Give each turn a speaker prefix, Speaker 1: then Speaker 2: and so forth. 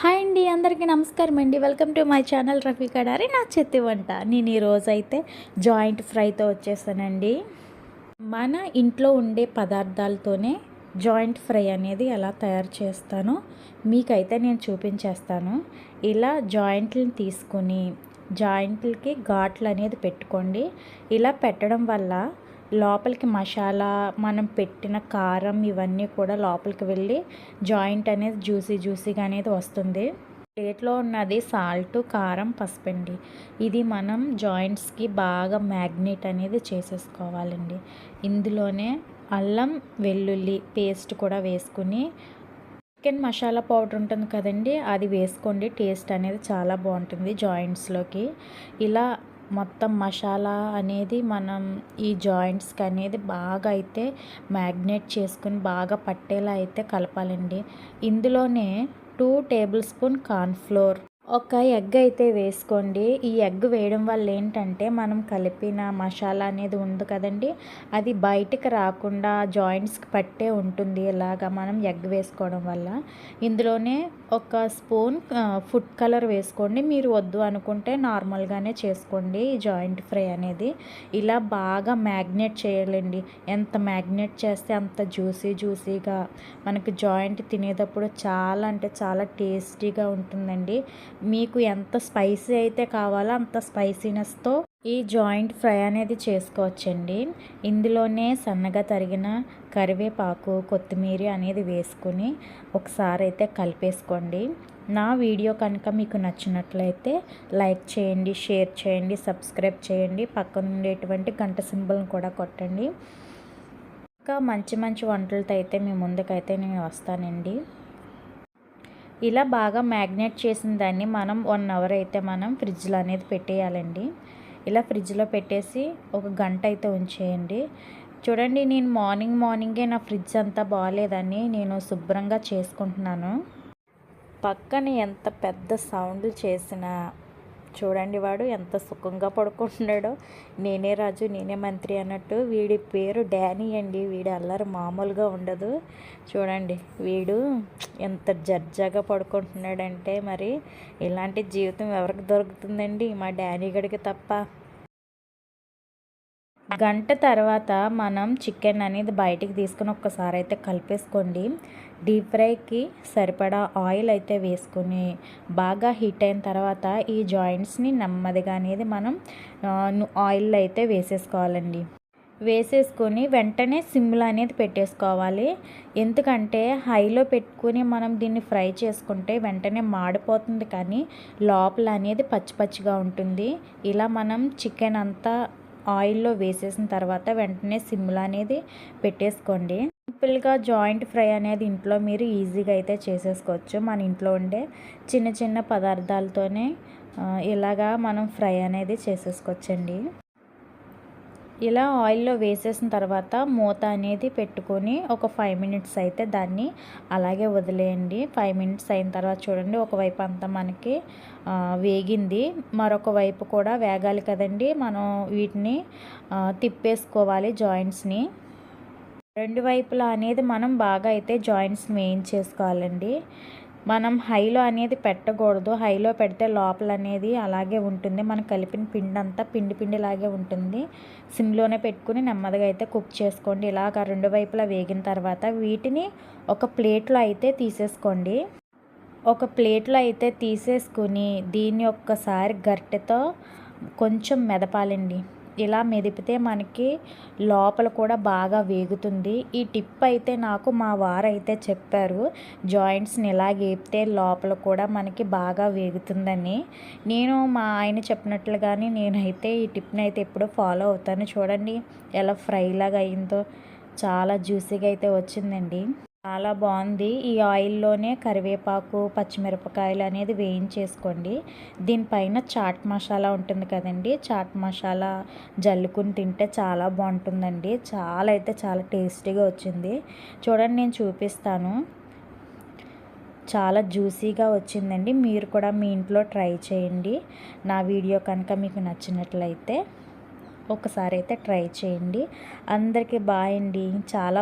Speaker 1: Hi అండి అందరికీ నమస్కారం అండి. Welcome to my channel Rafi Kadari నా చెత్తి వంట. నేను ఈరోజు అయితే జాయింట్ ఫ్రైతో వచ్చేసానండి. మన ఇంట్లో ఉండే పదార్థాలతోనే జాయింట్ ఫ్రై అనేది ఎలా తయారు చేస్తానో మీకైతే నేను చూపించేస్తాను. ఇలా జాయింట్లను తీసుకుని జాయింట్లకి ఘాట్లు అనేది పెట్టుకోండి. ఇలా పెట్టడం వల్ల లోపలికి మసాలా మనం పెట్టిన కారం ఇవన్నీ కూడా లోపలికి వెళ్ళి జాయింట్ అనేది జ్యూసీ జ్యూసీగా అనేది వస్తుంది. ప్లేట్లో ఉన్నది సాల్ట్ కారం పసుపండి. ఇది మనం జాయింట్స్కి బాగా మ్యాగ్నెట్ అనేది చేసేసుకోవాలండి. ఇందులోనే అల్లం వెల్లుల్లి పేస్ట్ కూడా వేసుకుని చికెన్ మసాలా పౌడర్ ఉంటుంది కదండి అది వేసుకోండి. టేస్ట్ అనేది చాలా బాగుంటుంది జాయింట్స్లోకి. ఇలా మొత్తం మసాలా అనేది మనం ఈ జాయింట్స్కి అనేది బాగా అయితే మ్యాగ్నేట్ చేసుకుని బాగా పట్టేలా అయితే కలపాలండి. ఇందులోనే టూ టేబుల్ స్పూన్ కార్న్ఫ్లోర్ ఒక ఎగ్ అయితే వేసుకోండి. ఈ ఎగ్ వేయడం వల్ల ఏంటంటే మనం కలిపిన మసాలా అనేది ఉంది కదండి. అది బయటకు రాకుండా జాయింట్స్కి పట్టే ఉంటుంది ఇలాగా మనం ఎగ్ వేసుకోవడం వల్ల. ఇందులోనే ఒక స్పూన్ ఫుడ్ కలర్ వేసుకోండి. మీరు వద్దు అనుకుంటే నార్మల్గానే చేసుకోండి ఈ జాయింట్ ఫ్రై అనేది. ఇలా బాగా మ్యాగ్నేట్ చేయాలండి. ఎంత మ్యాగ్నేట్ చేస్తే అంత జ్యూసీ జ్యూసీగా మనకి జాయింట్ తినేటప్పుడు చాలా అంటే చాలా టేస్టీగా ఉంటుందండి. మీకు ఎంత స్పైసీ అయితే కావాలో అంత స్పైసీనెస్తో ఈ జాయింట్ ఫ్రై అనేది చేసుకోవచ్చండి. ఇందులోనే సన్నగా తరిగిన కరివేపాకు కొత్తిమీర అనేది వేసుకుని ఒకసారి అయితే కలిపేసుకోండి. నా వీడియో కనుక మీకు నచ్చినట్లయితే లైక్ చేయండి షేర్ చేయండి సబ్స్క్రైబ్ చేయండి. పక్కన ఉండేటువంటి గంట సింబల్ని కూడా కొట్టండి. ఇంకా మంచి మంచి వంటలతో అయితే మీ ముందుకైతే నేను వస్తానండి. ఇలా బాగా మ్యాగ్నేట్ చేసిన దాన్ని మనం వన్ అవర్ అయితే మనం ఫ్రిడ్జ్లో అనేది పెట్టేయాలండి. ఇలా ఫ్రిడ్జ్లో పెట్టేసి ఒక గంట అయితే ఉంచేయండి. చూడండి నేను మార్నింగ్ మార్నింగే నా ఫ్రిడ్జ్ అంతా బాగాలేదని నేను శుభ్రంగా చేసుకుంటున్నాను. పక్కన ఎంత పెద్ద సౌండ్లు చేసినా చూడండి వాడు ఎంత సుఖంగా పడుకుంటున్నాడో. నేనే రాజు నేనే మంత్రి అన్నట్టు వీడి పేరు డానీ అండి. వీడి అల్లరి మామూలుగా ఉండదు. చూడండి వీడు ఎంత జర్జాగా పడుకుంటున్నాడంటే మరి ఇలాంటి జీవితం ఎవరికి దొరుకుతుందండి? మా డానీ గడికి తప్ప. గంట తర్వాత మనం చికెన్ అనేది బయటికి తీసుకుని ఒక్కసారి అయితే కలిపేసుకోండి. డీప్ ఫ్రైకి సరిపడా ఆయిల్ అయితే వేసుకొని బాగా హీట్ అయిన తర్వాత ఈ జాయింట్స్ని నెమ్మదిగా అనేది మనం ఆయిల్ అయితే వేసేసుకోవాలండి. వేసేసుకొని వెంటనే సిమ్లో అనేది పెట్టేసుకోవాలి. ఎందుకంటే హైలో పెట్టుకుని మనం దీన్ని ఫ్రై చేసుకుంటే వెంటనే మాడిపోతుంది కానీ లోపల అనేది పచ్చి పచ్చిగా ఉంటుంది. ఇలా మనం చికెన్ అంతా ఆయిల్లో వేసేసిన తర్వాత వెంటనే సిమ్లో అనేది పెట్టేసుకోండి. సింపుల్గా జాయింట్ ఫ్రై అనేది ఇంట్లో మీరు ఈజీగా అయితే చేసేసుకోవచ్చు. మన ఇంట్లో ఉండే చిన్న చిన్న పదార్థాలతోనే ఇలాగా మనం ఫ్రై అనేది చేసేసుకోవచ్చండి. ఇలా ఆయిల్లో వేసేసిన తర్వాత మూత అనేది పెట్టుకొని ఒక ఫైవ్ మినిట్స్ అయితే దాన్ని అలాగే వదిలేయండి. ఫైవ్ మినిట్స్ అయిన తర్వాత చూడండి ఒకవైపు అంతా మనకి వేగింది. మరొక వైపు కూడా వేగాలి కదండి. మనం వీటిని తిప్పేసుకోవాలి జాయింట్స్ని. రెండు వైపులా అనేది మనం బాగా అయితే జాయింట్స్ వేయించేసుకోవాలండి మనం హైలో అనేది పెట్టకూడదు. హైలో పెడితే లోపల అనేది అలాగే ఉంటుంది. మనం కలిపిన పిండి అంతా పిండి పిండిలాగే ఉంటుంది. సిమ్లోనే పెట్టుకుని నెమ్మదిగా అయితే కుక్ చేసుకోండి. ఇలాగ రెండు వైపులా వేగిన తర్వాత వీటిని ఒక ప్లేట్లో అయితే తీసేసుకోండి. ఒక ప్లేట్లో అయితే తీసేసుకుని దీన్ని ఒక్కసారి గరిటెతో కొంచెం మెదపాలండి. ఇలా మెదిపితే మనకి లోపల కూడా బాగా వేగుతుంది. ఈ టిప్ అయితే నాకు మా వారైతే చెప్పారు. జాయింట్స్ని ఇలా వేపితే లోపల కూడా మనకి బాగా వేగుతుందని. నేను మా ఆయన చెప్పినట్లుగానే నేనైతే ఈ టిప్ని అయితే ఎప్పుడూ ఫాలో అవుతాను. చూడండి ఎలా ఫ్రైలాగా అయిందో. చాలా జ్యూసీగా అయితే వచ్చిందండి. చాలా బాగుంది. ఈ ఆయిల్లోనే కరివేపాకు పచ్చిమిరపకాయలు అనేది వేయించేసుకోండి. దీనిపైన చాట్ మసాలా ఉంటుంది కదండి. చాట్ మసాలా జల్లుకుని తింటే చాలా బాగుంటుందండి. చాలా అయితే చాలా టేస్టీగా వచ్చింది. చూడండి నేను చూపిస్తాను. చాలా జ్యూసీగా వచ్చిందండి. మీరు కూడా మీ ఇంట్లో ట్రై చేయండి. నా వీడియో కనుక మీకు నచ్చినట్లయితే ఒకసారి అయితే ట్రై చేయండి. అందరికీ బాయ్ అండి. చాలా